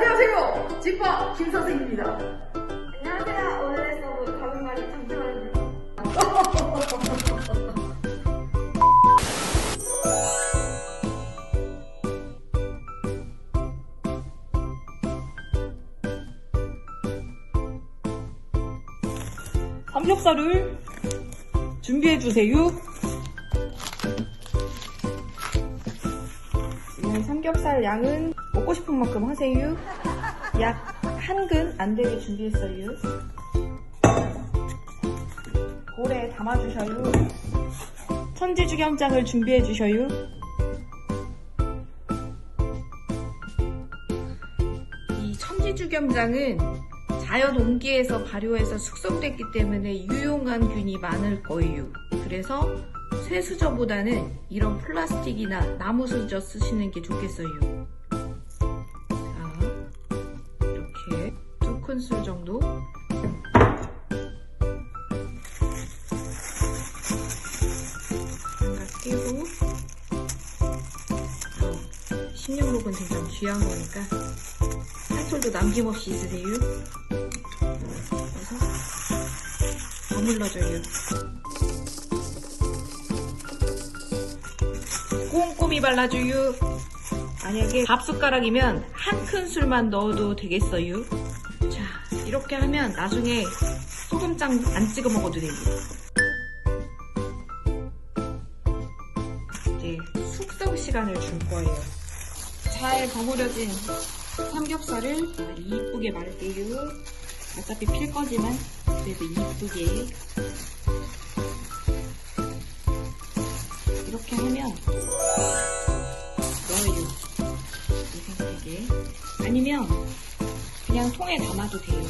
안녕하세요. 집밥 김 선생입니다. 안녕하세요. 오늘의 서브 가슴말이 장평입니다. 삼겹살을 준비해 주세요. 네, 삼겹살 양은 먹고 싶은 만큼 하세요. 약 한 근 안 되게 준비했어요. 볼에 담아주셔요. 천지주겸장을 준비해 주셔요. 이 천지주겸장은 자연 온기에서 발효해서 숙성됐기 때문에 유용한 균이 많을 거예요. 그래서 쇠수저보다는 이런 플라스틱이나 나무 수저 쓰시는 게 좋겠어요. 자, 이렇게 두 큰술 정도. 어, 16로군 된장 귀한 거니까 한 솔도 남김없이 쓰세요. 그래서 버물러줘요. 꼼꼼히 발라줘요. 만약에 밥 숟가락이면 한 큰술만 넣어도 되겠어요. 자, 이렇게 하면 나중에 소금장 안 찍어 먹어도 돼요. 이제 숙성 시간을 줄 거예요. 잘 버무려진 삼겹살을 이쁘게 말게요. 어차피 필 거지만 그래도 이쁘게 아니면 그냥 통에 담아도 돼요.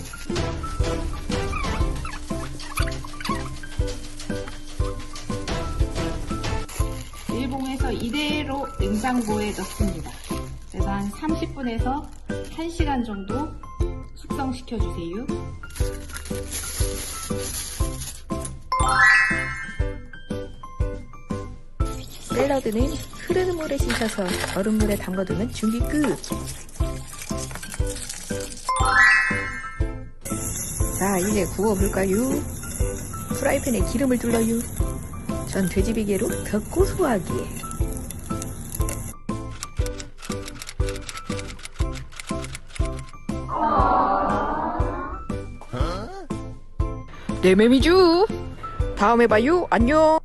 밀봉해서 이대로 냉장고에 넣습니다. 그래서 한 30분에서 1시간 정도 숙성시켜 주세요. 샐러드는 흐르는 물에 씻어서 얼음물에 담궈두면 준비 끝. 자, 이제 구워볼까요? 프라이팬에 기름을 둘러요. 전 돼지비계로 더 고소하게. 내 맴이죠. 다음에 봐요. 안녕.